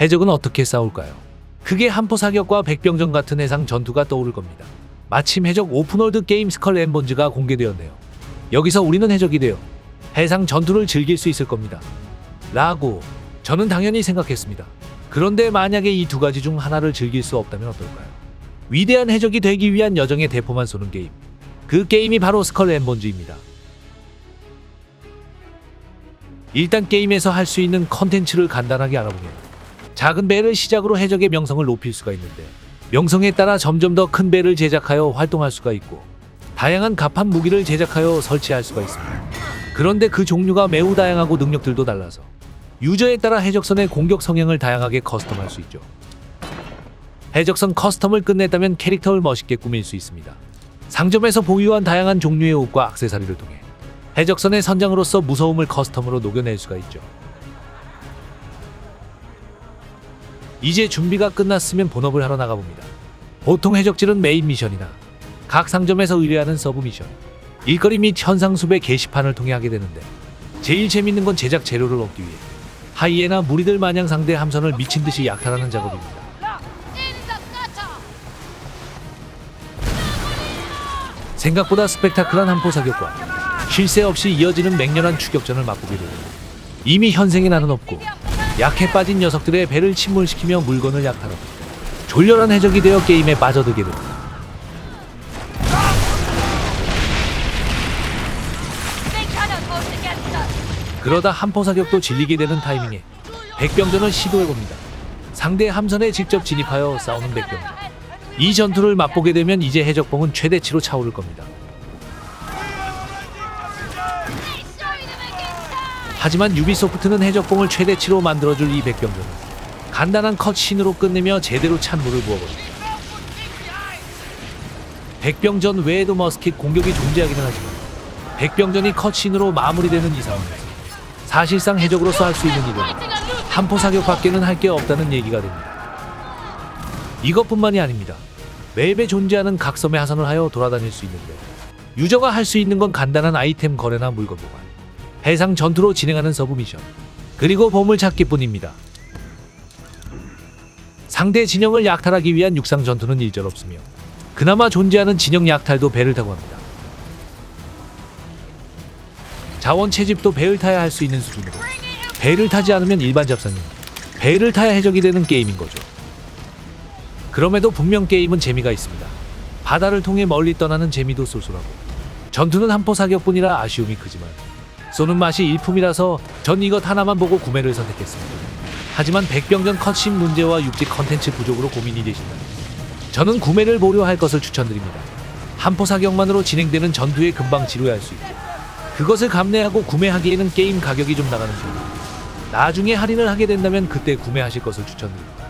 해적은 어떻게 싸울까요? 크게 한포 사격과 백병전 같은 해상 전투가 떠오를 겁니다. 마침 해적 오픈월드 게임 스컬 앤 본즈가 공개되었네요. 여기서 우리는 해적이 되어 해상 전투를 즐길 수 있을 겁니다. 라고 저는 당연히 생각했습니다. 그런데 만약에 이 두 가지 중 하나를 즐길 수 없다면 어떨까요? 위대한 해적이 되기 위한 여정의 대포만 쏘는 게임. 그 게임이 바로 스컬 앤 본즈입니다. 일단 게임에서 할 수 있는 컨텐츠를 간단하게 알아보면 작은 배를 시작으로 해적의 명성을 높일 수가 있는데 명성에 따라 점점 더 큰 배를 제작하여 활동할 수가 있고 다양한 갑판 무기를 제작하여 설치할 수가 있습니다. 그런데 그 종류가 매우 다양하고 능력들도 달라서 유저에 따라 해적선의 공격 성향을 다양하게 커스텀할 수 있죠. 해적선 커스텀을 끝냈다면 캐릭터를 멋있게 꾸밀 수 있습니다. 상점에서 보유한 다양한 종류의 옷과 액세서리를 통해 해적선의 선장으로서 무서움을 커스텀으로 녹여낼 수가 있죠. 이제 준비가 끝났으면 본업을 하러 나가봅니다. 보통 해적질은 메인 미션이나 각 상점에서 의뢰하는 서브 미션, 일거리 및 현상수배 게시판을 통해 하게 되는데 제일 재밌는 건 제작 재료를 얻기 위해 하이에나 무리들 마냥 상대 함선을 미친 듯이 약탈하는 작업입니다. 생각보다 스펙타클한 한포 사격과 쉴 새 없이 이어지는 맹렬한 추격전을 맛보게 됩니다. 이미 현생에 나는 없고 약해 빠진 녀석들의 배를 침몰시키며 물건을 약탈하고 졸렬한 해적이 되어 게임에 빠져들게 됩니다. 그러다 한포 사격도 질리게 되는 타이밍에 백병전을 시도해봅니다. 상대 함선에 직접 진입하여 싸우는 백병전. 이 전투를 맛보게 되면 이제 해적봉은 최대치로 차오를 겁니다. 하지만 유비소프트는 해적봉을 최대치로 만들어줄 이 백병전을 간단한 컷신으로 끝내며 제대로 찬 물을 부어버립니다. 백병전 외에도 머스킷 공격이 존재하기는 하지만 백병전이 컷신으로 마무리되는 이 상황에서 사실상 해적으로서 할 수 있는 일은 한포 사격밖에는 할 게 없다는 얘기가 됩니다. 이것뿐만이 아닙니다. 맵에 존재하는 각섬의 하선을 하여 돌아다닐 수 있는데 유저가 할 수 있는 건 간단한 아이템 거래나 물건 보관, 해상 전투로 진행하는 서브 미션, 그리고 보물 찾기뿐입니다. 상대 진영을 약탈하기 위한 육상 전투는 일절 없으며 그나마 존재하는 진영 약탈도 배를 타고 합니다. 자원 채집도 배를 타야 할 수 있는 수준으로 배를 타지 않으면 일반 잡상인 배를 타야 해적이 되는 게임인 거죠. 그럼에도 분명 게임은 재미가 있습니다. 바다를 통해 멀리 떠나는 재미도 쏠쏠하고 전투는 한포 사격뿐이라 아쉬움이 크지만 쏘는 맛이 일품이라서 전 이것 하나만 보고 구매를 선택했습니다. 하지만 백병전 컷신 문제와 육지 컨텐츠 부족으로 고민이 되신다면 저는 구매를 보려 할 것을 추천드립니다. 한포 사격만으로 진행되는 전투에 금방 지루해할 수 있고 그것을 감내하고 구매하기에는 게임 가격이 좀 나가는 편. 나중에 할인을 하게 된다면 그때 구매하실 것을 추천드립니다.